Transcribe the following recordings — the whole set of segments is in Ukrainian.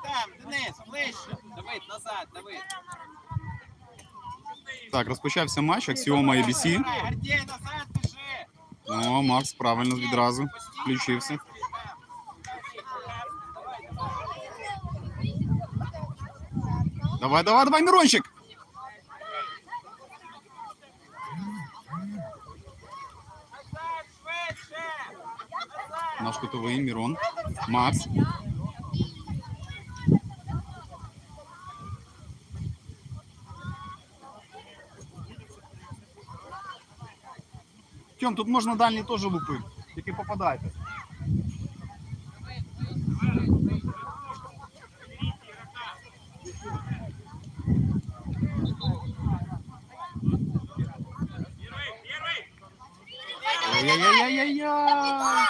там, Денис, ближче. Давид, назад, Давид. Так, розпочався матч Аксіома ABC. Давай, Гордій, назад біжи. О, Макс правильно відразу включився. Давай, давай, давай, Мирончик! Назад, швидше. Назад. Наш кутовий Мірон. Макс. Тьом, тут можна дальній теж лупити. Тільки попадайте. Ай-яй-яй-яй-яй!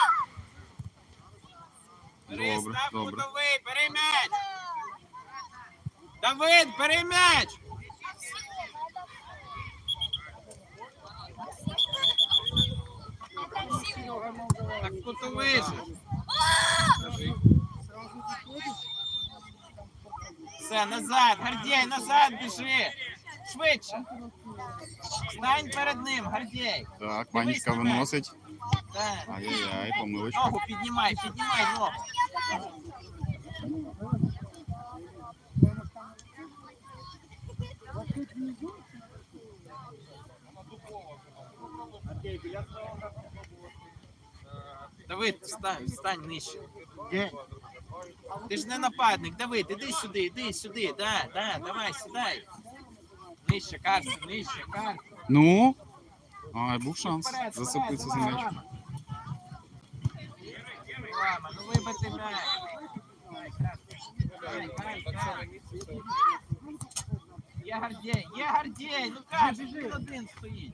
Бери, Добре, став добре. кутовий, бери м'яч. Давид, бери м'яч. Так кутовий же. Все, назад, Гордей, назад біжи. Швидше. Стань перед ним, Гордей. Так, панічка виносить. Так. Ай-яй-яй, помилочка. Ногу піднімай, піднімай ногу. Давид, встань, встань нижче. Ти ж не нападник, Давид, іди сюди, іди сюди, да, да, давай, сідай. Нижче, Карсен, нижче, Карсен. Ну. Ай, був шанс зацепитися за м'яч. Варама, ну вибити м'яч. Є Гордєй, є ну каже, він один стоїть.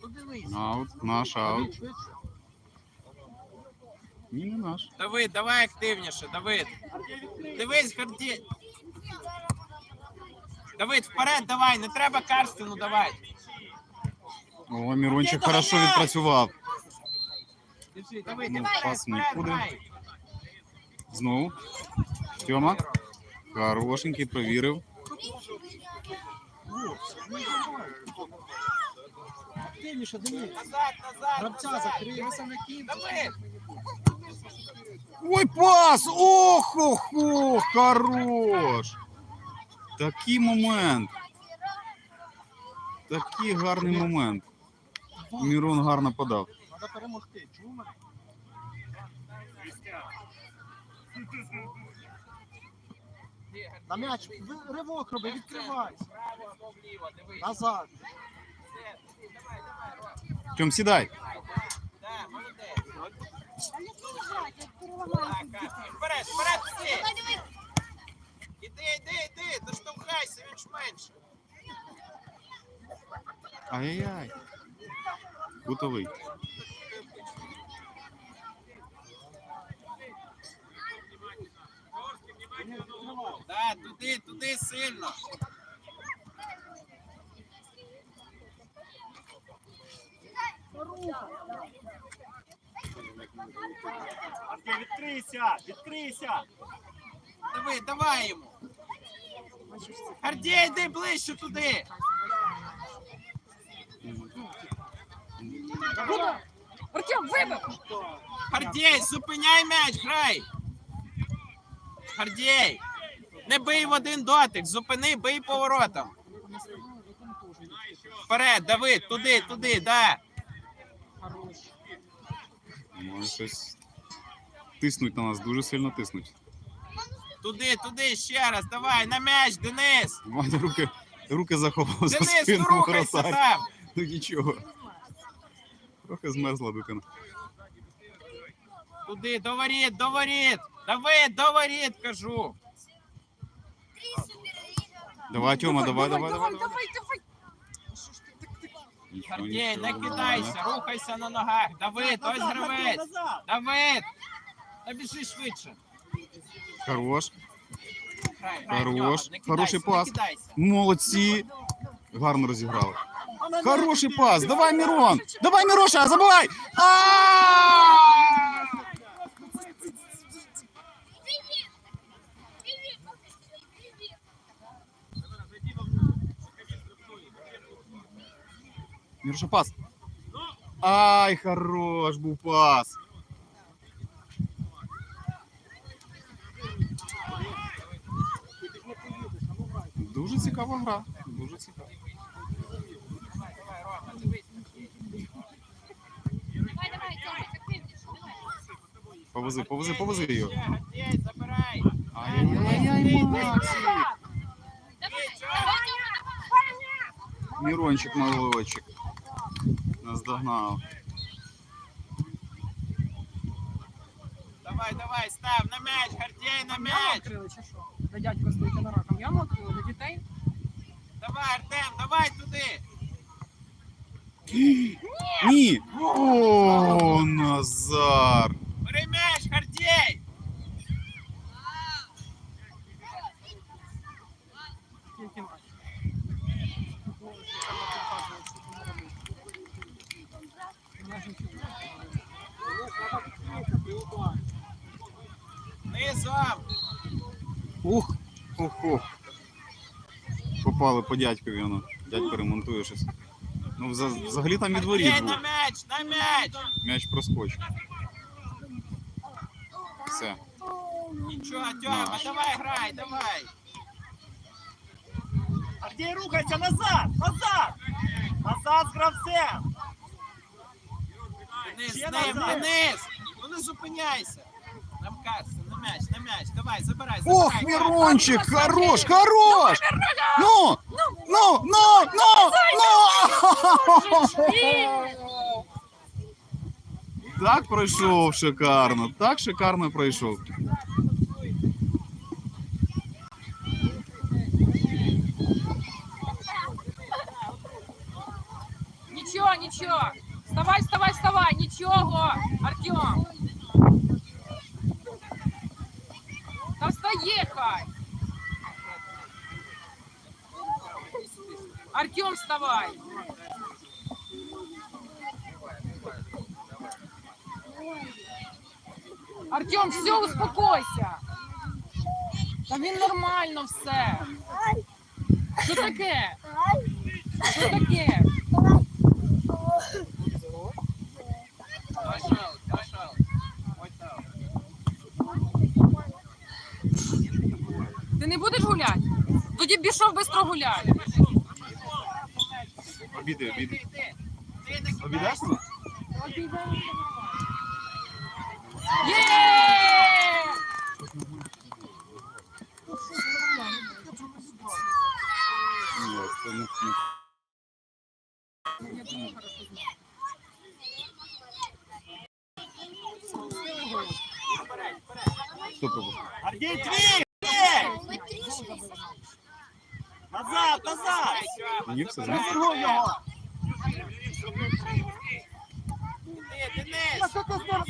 Подивись. Аут, наш аут. Ні, не наш. Давид, давай активніше, Давид. Дивись, Гордєй. Давид, вперед давай, не треба Карстену давай. О, Мірончик хорошо відпрацював. Біжи, Давид, Ну, пас вперед, нікуди. давай. Знову. Тьома. Хорошенький, провірив. Активніше. Назад, назад, Гравця назад. закрий. Давид, Ой, пас! Ох, ох, ох, хорош! Такий момент. Такий гарний момент. Мірон гарно подав. Треба перемогти. Чув мене? На м'яч. Ривок роби, відкривайся. Назад. Тьом, сідай. Вперед, вперед, іди. Іди, іди, іди, доштовхайся, він ж менше. Ай-яй-яй. Да, туди, туди сильно. Артем, відкрийся! Відкрийся! Диви, давай йому. Гордій, йди ближче туди. Артем, вибив! Гордій, зупиняй м'яч, грай. Гордій, не бий в один дотик, зупини, бий поворотом. Вперед, Давид, туди, туди, да. Може щось тиснуть на нас, дуже сильно тиснуть. Туди, туди, ще раз, давай, на м'яч, Денис. Мать руки, руки заховав за Денис, ну рухайся вратарь. там. Ну нічого. Трохи змерзла дитина. Туди, до воріт, до воріт. Давид, до воріт, кажу. Давай, Тьома, давай, давай, давай. давай, давай, давай. Гордій, не кидайся, рухайся на ногах. Давид, ось гравець. Давид, та біжи швидше. Хорош. Грай, грай, Хорош. в нього, не кидайся, Хороший не пас. кидайся. Молодці. Гарно розіграли. Хороший пас. Давай, Мирон. Давай, Мироша, забувай. А! Мироша, пас. Ай, хорош був пас. Дуже цікава гра. Дуже цікава. Повози, повози, повози забирай. Ай-яй-яй, Максик. Мирончик молодчик. Нас догнав. Давай, давай, став на м'яч, Гордій, на Яму м'яч. мокрила чи що? Дядько стоїть на раком. Я мокрила, для дітей? Давай, Артем, давай туди. Ні! О, Назар! Бери м'яч, Гордій. Тільки матч. Низом. Ух! Ух, ух. Попали по дядькові, воно. Дядько ремонтує щось. Ну, взагалі там від воріт Гордій, був. на м'яч, на м'яч. М'яч проскочив. Все. Нічого, Тьома, давай грай, давай. Артем, рухайся назад! Назад! Назад з гравцем! Денис, Ще з ним, назад. Денис. Ну не зупиняйся. Нам на м'яч, на м'яч. Давай, забирай, Ох, забирай. Мирончик, хорош, хорош! Ну! Ну, ну, ну, ну! Так пройшов шикарно, так шикарно пройшов. Нічого, нічого. Вставай, вставай, вставай. Нічого. Артем. Та встає хай. Артем, вставай. Артем, все, успокойся. Та він нормально все. Що таке? Що таке? Пішов швидко гуляй. Обіди, обіди. Ти, ти, ти не Обідаш? Є! Ні, це не- не- Хто пропустив? Гордій, твій! Твій! Назад, назад! Забирай. знаєш? Другого його. Денис. Що ти з ним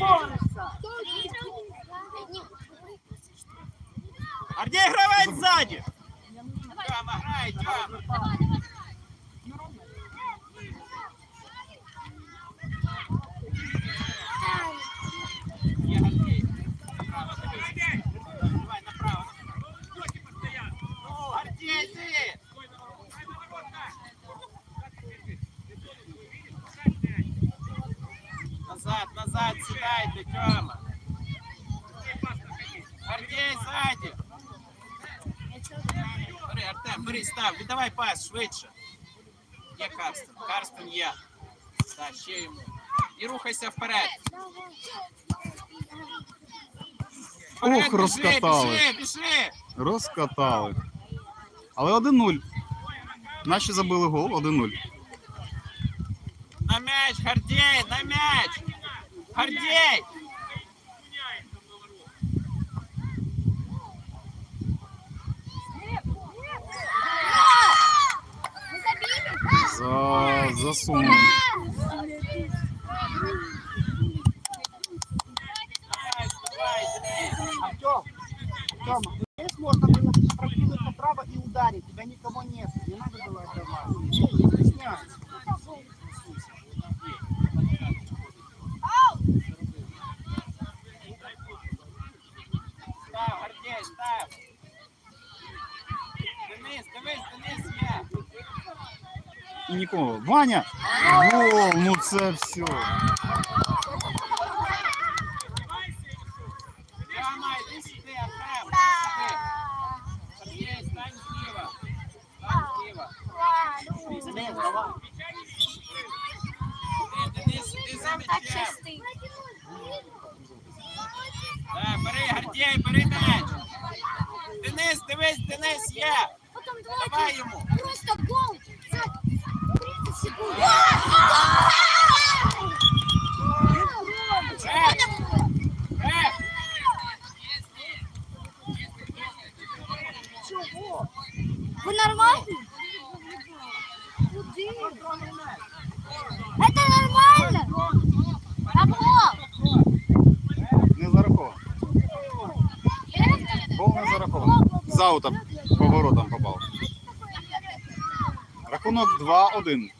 гравець ззаді! Тьома, грай, Тьома. Є, Гордій. Направо, дивись. Давай, направо. Ну, Гордій, йди. Назад, назад, сідайте, Тьома. Гордій, ззаді. Бери, став, віддавай пас швидше. Є Карстен, Карстен є. Так, ще йому. І рухайся вперед. Вперед, Ох, розкатали. Біжи, біжи. Розкатали. Але 1-0. Наші забили гол 1-0. На м'яч, Гордій, на м'яч. Гордій. За... Засунув. Давай, давай, Денис. Артем, Артем, здесь можно было прокинуть направо и ударить. Тебя никого нет. Не надо было этого. Не стесняйся. І нікого. Ваня! О, Ну це все. Тьома, іди сюди, Артем, іди сюди. Гордій, стань зліва. Стань зліва. Денис, давай. Іди, Денис, іди за м'ячем. Так, бери, Гордій, бери м'яч. Денис, дивись, Денис є. Потом Давай йому. просто гол за 30 секунд. Е, Вы нормальный? Это нормально? Там гол. Не зараховано. Гол не зараховано. З аута поворотом попав. Рахунок 2-1.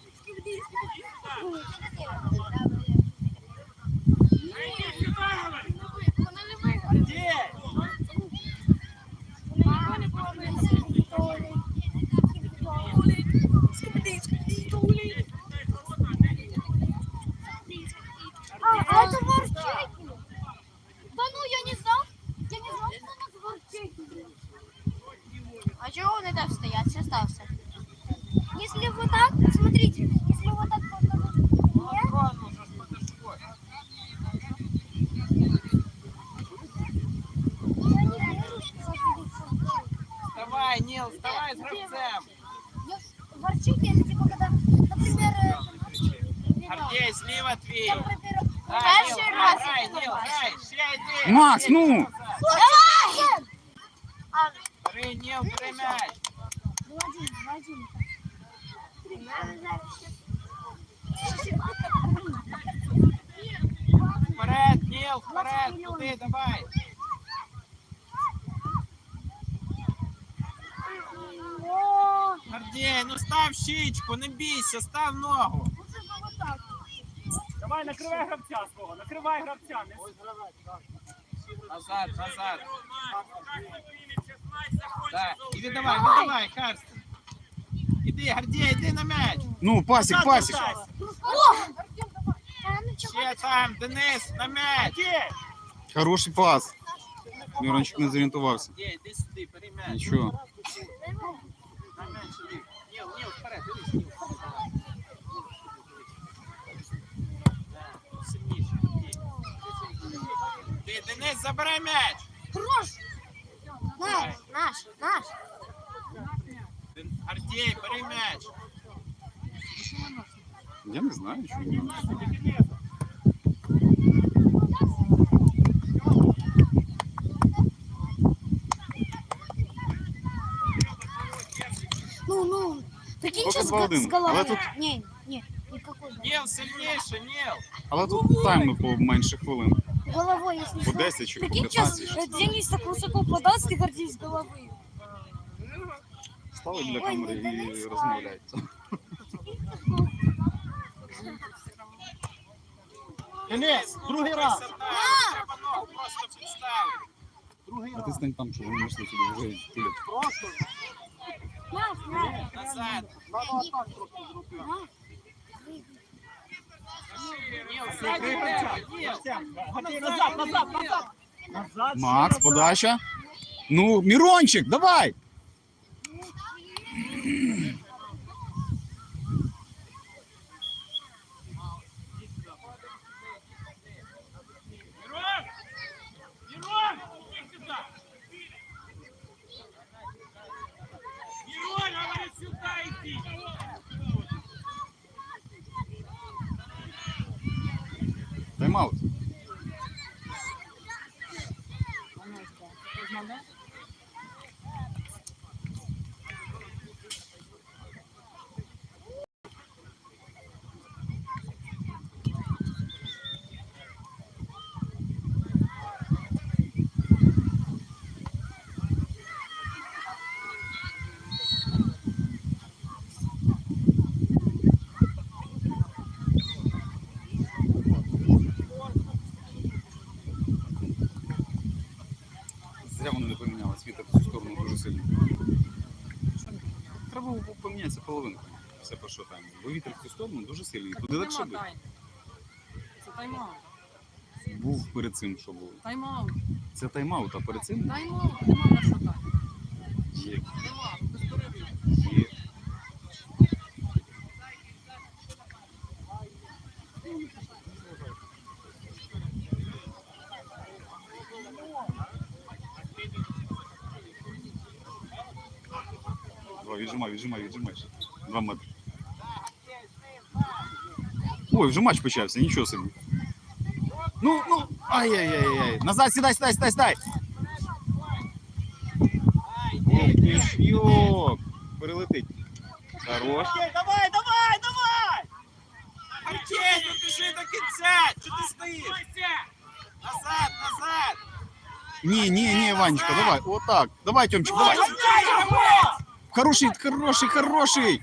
Смотрите, если вот так Нет? Охорону вже ж подошкой. Вставай, Ніл, вставай з гравцем. Ворчейки, это типа когда, например, э, Гордій, зліва твій. я проберу. Грай, Ніл, Перший грай, раз грай, я Ніл, бачу. грай, ще йди. Макс, Гордій, ну! назад. Давай! А, Бери, Ніл, бери м'яч. Владимир, Владимир. Вперед, Ніл, вперед, туди, давай. Гордій, ну став щічку, не бійся, став ногу. Давай, накривай гравця свого, накривай гравця. Не... Назад, назад. Так, і віддавай, віддавай, Карстен. Іди, Гордій, іди на м'яч. Ну, пасік, пасік. Ще там, Денис, на м'яч. Хороший пас. Мірончик не зорієнтувався. Є, іди сюди, бери м'яч. Нічого. На м'яч іди. Ніл, Ніл, вперед, дивись. Сильніше, іди. Ти, Денис, забирай м'яч. Хорош! Наш, наш, наш. Артей, бери м'яч. Я не знаю, що не Ну, ну, прикинь, Сколько с головой. один? тут- Не, не, никакой. Нел сильнейший, Нел. Але тут тайми по менше хвилин. Головой, если По 10 чи по Прикинь, сейчас е, Денис так высоко подаст, ты гордись головой. Стали біля камери і розмовляються. Денис, другий раз. Треба ногу просто підставити. Другий А ти раз. стань там, щоб вони йшли сюди вже тулять. Просто. Назад. Надо отак трохи зробити. Ніл, сильніше. Назад, назад, назад. Назад. Макс, подача. Ну, Мірончик, давай! Мирон! Мирон! Иди сюда! Мирон, говорит, сюда иди! Тайм-аут. Зря вони не поміняли світер в цю сторону дуже сильно. Треба було помінятися половинку. Все про що там. Бо в цю сторону дуже сильний. Туди легше тайм. Це тайм-аут. Був перед цим, що було. Тайм-аут. Це тайм-аут, а перед цим Тайм-аут. Нема на що тайм. є. Нема. Без перерив. є. Давай, віджимай, віджимай, віджимай. ще. Два метри. Ой, вже матч почався, нічого собі. Ну, ну, ай-яй-яй-яй. Назад, сідай, сідай, сідай, сідай. Ох, ти ж йок. Перелетить. Хорош. Окей, давай, давай, давай! Артей, ну біжи до кінця. Чого ти стоїш? Назад, назад. Ні, ні, ні, Ванечка, давай, отак. Давай, Тьомчик, давай. Хороший, хороший, хороший.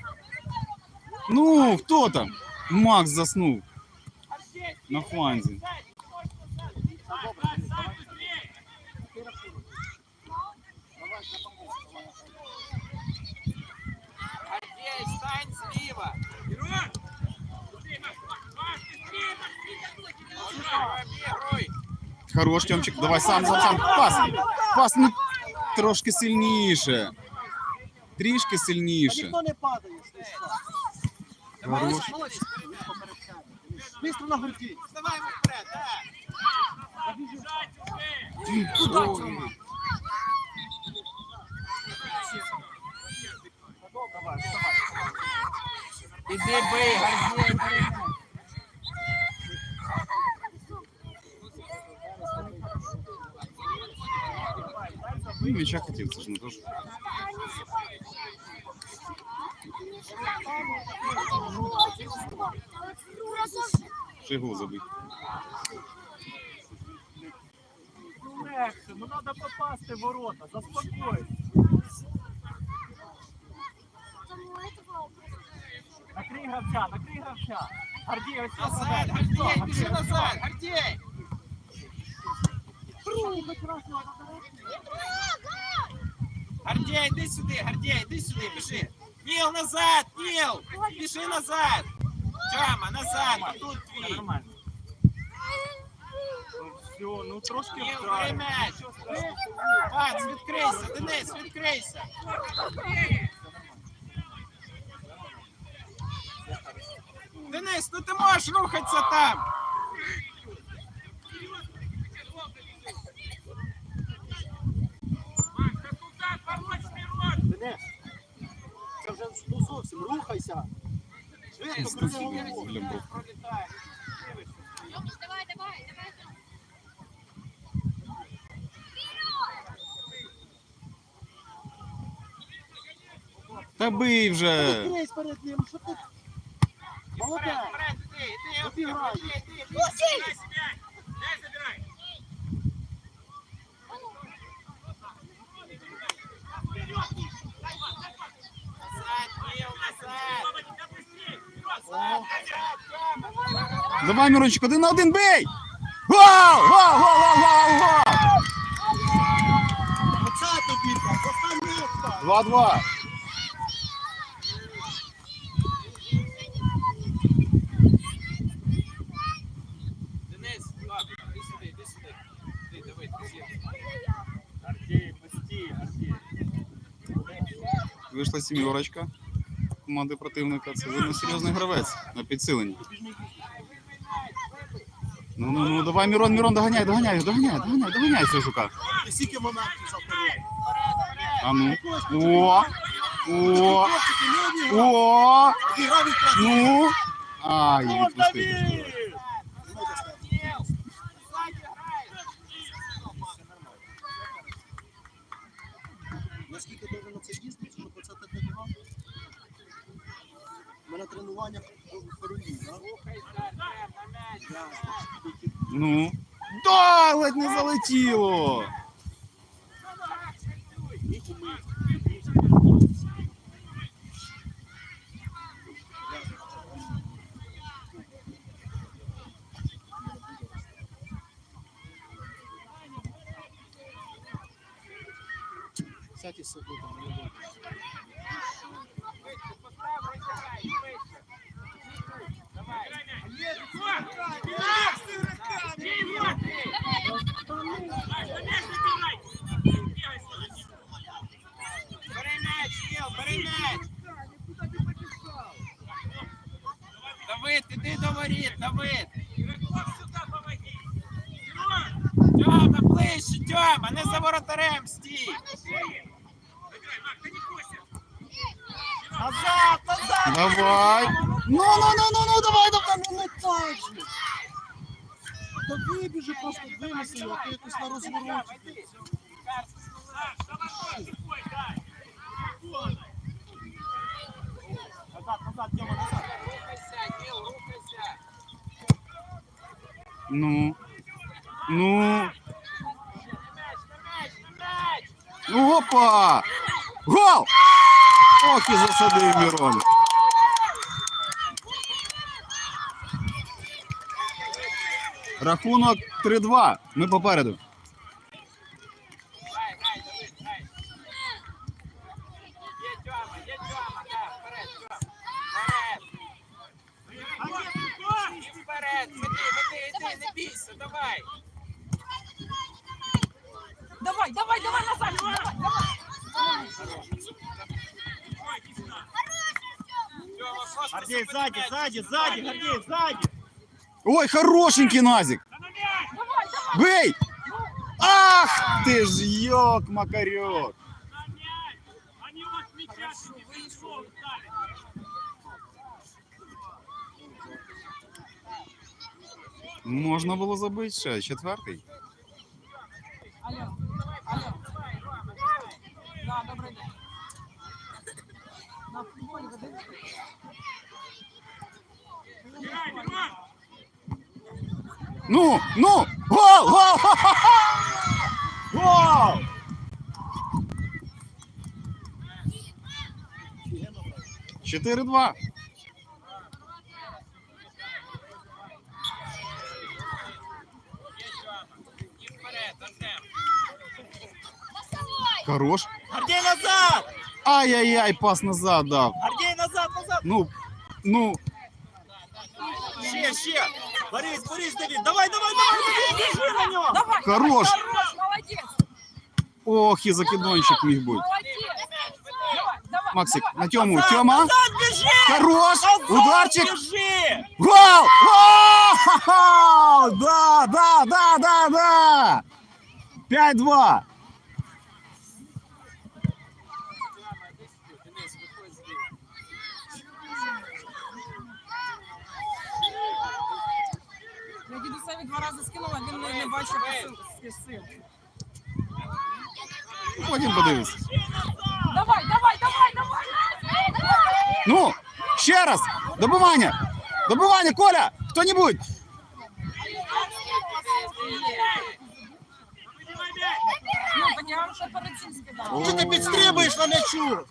Ну, хто там? Макс заснув. На фланзі. Артей, стань зліва. Обігруй. Хорош, Тьомчик, давай сам, сам, сам. Пас. Пас, ну, трошки сильніше. Трішки А сильніше. ніхто не падає. Хорош. Быстро на груди. Вставай йому вперед, так. Куда, Иди бей, бий, Гордій. Ну, м'яча хотів, це ж не що. Ще й гол. Ну легше, ну треба попасти в ворота, заспокойся. Накрий гравця, накрий гравця. Гордій, ось Назад. Гордій, біжи назад, Гордій. Гордій, іди сюди, Гордій, іди сюди, біжи. Ніл, назад, Ніл, біжи назад. Тьома, назад, тут твій. Ну все, ну трошки Ніл, бери м'яч. Макс, відкрийся, Денис, відкрийся. Денис, ну ти можеш рухатися там. зовсім рухайся. Швидко, крути голову. Блін, був. Давай, давай, давай. Та бий вже. Відкрись перед ним, що ти? Молодець. Вперед, іди, іди, Обіграй. Давай, Мирончик, один на один бий! Гол! Гол! Гол! Гол! Гол! Гол! Два-два. Денис, ладно, іди сюди, іди сюди. Ти, з'їв. Артей, пусти, Артей. Вийшла сімерочка команди противника. Це видно серйозний гравець на підсиленні. Ну, ну, ну, давай, Мірон, Мірон, доганяй, доганяй, доганяй, доганяй, доганяй цього жука. А ну. О! О! О! Ну! Ай, Он Тренування в Перуні, так? Ну. Да, ледь не залетіло. Кстати, собі там не було. Бери м'яч, Кіл, бери м'яч. Давид, іди до воріт, Давид. Тьома, ближче, Тьома, не за воротарем стій. Назад, назад! Давай. Ну, ну, ну, ну, ну, давай, давай. Ну не так же. Та вибіжи просто винеси його, ти якось на розвороті. Назад, назад, Тёма, назад! Ну. Ну. Ну, опа! Гол! Ох, і засадив Мирон. Рахунок 3-2. Ми попереду. Грай, грай, Давид, грай. Є Тьома, є Тьома, да, вперед, Тьома. Вперед. І вперед, веди, веди, іди, не бійся, давай. Давай, давай, давай, Назар, давай, давай. Тьома, просто Гордей, зупини сзади, м'яч. сзади, сзади, Гордей, сзади! Ой, хорошенький Назик. Бей! Ах ти ж йок, макарьок. Можна було забити ще четвертий. Алло, алло. Да, добрий Ну, ну, гол, гол! Гол! Артем. Хорош. Гордей, назад! Ай-яй-яй, пас назад дав. Гордей, назад, назад! Ну, ну! Борис, Борис, Давид, давай, давай, давай, бежи на него! Давай, Хорош. хорош, молодець, ох, і закидончик міг бути. Давай, давай, Максик, давай. на тьому, Назад, Тьома. назад, бежи! Хорош! Назад, Ударчик! Бежи! Гол! Гол! Да, да, да, да, да! 5-2. два рази скинула, він не, не бачив посилки з сил. Потім подивись. Давай, давай, давай, давай! Ну, ще раз. Добивання. Добивання, Коля! Хто-небудь! Ну, так я вам ще перед цим скидала. Що ти підстрибуєш на м'ячу?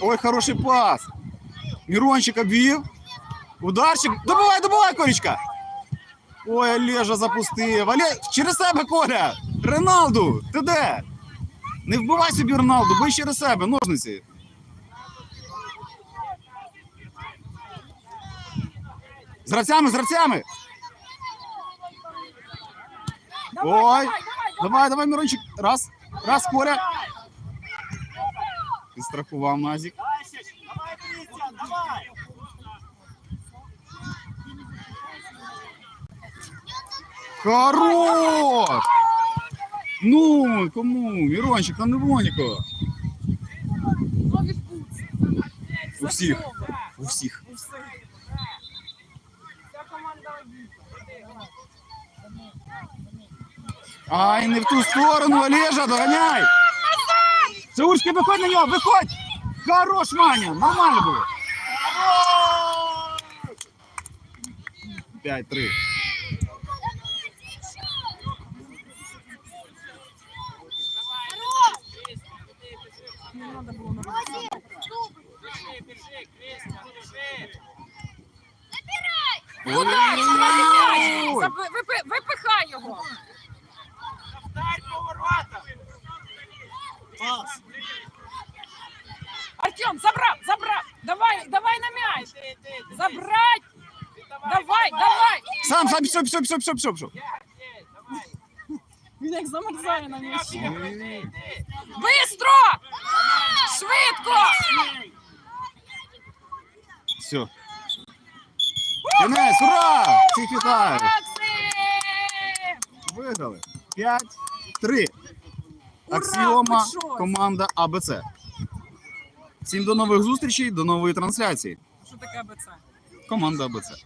Ой, хороший пас. Мирончик обвів. Ударчик. Добивай, добивай, Колечка. Ой, Олежа запустив. Оле... Через себе, Коля. Реналду, ти де? Не вбивай собі Роналду, бий через себе, ножниці. З гравцями, з гравцями. Ой, давай, давай, Мирончик. Раз, раз, Коля. Підстрахував Назік. Давай, Січ, давай, Крістіан, давай. Хорош! Ну, кому? Мирончик, там не Воніко. Нові вкуси. У всіх. У всіх. У всіх. Вся команда обійка. Ай, не в ту сторону, Олежа, доганяй! Саурський, виходь на нього, виходь! Хорош, Маня, нормально було. 5-3. Не треба було на Молодець. Біжи, біжи, Крістіан, біжи. Ой-ой-ой. Заби- випи- Випихай його. Вдарь по воротах. Пас. Артем, забрав, забрав. Давай, давай на м'яч. Забрать. Давай, давай. Сам, сам, пішов, пішов, пішов, пішов, пішов, пішов. Він як замерзає на м'ячі. Бистро! Швидко! Все. Кінець, ура! Всіх вітаю! Виграли. 5-3. Ура, Аксіома, команда АБЦ. Всім до нових зустрічей, до нової трансляції. Що таке АБЦ? Команда АБЦ.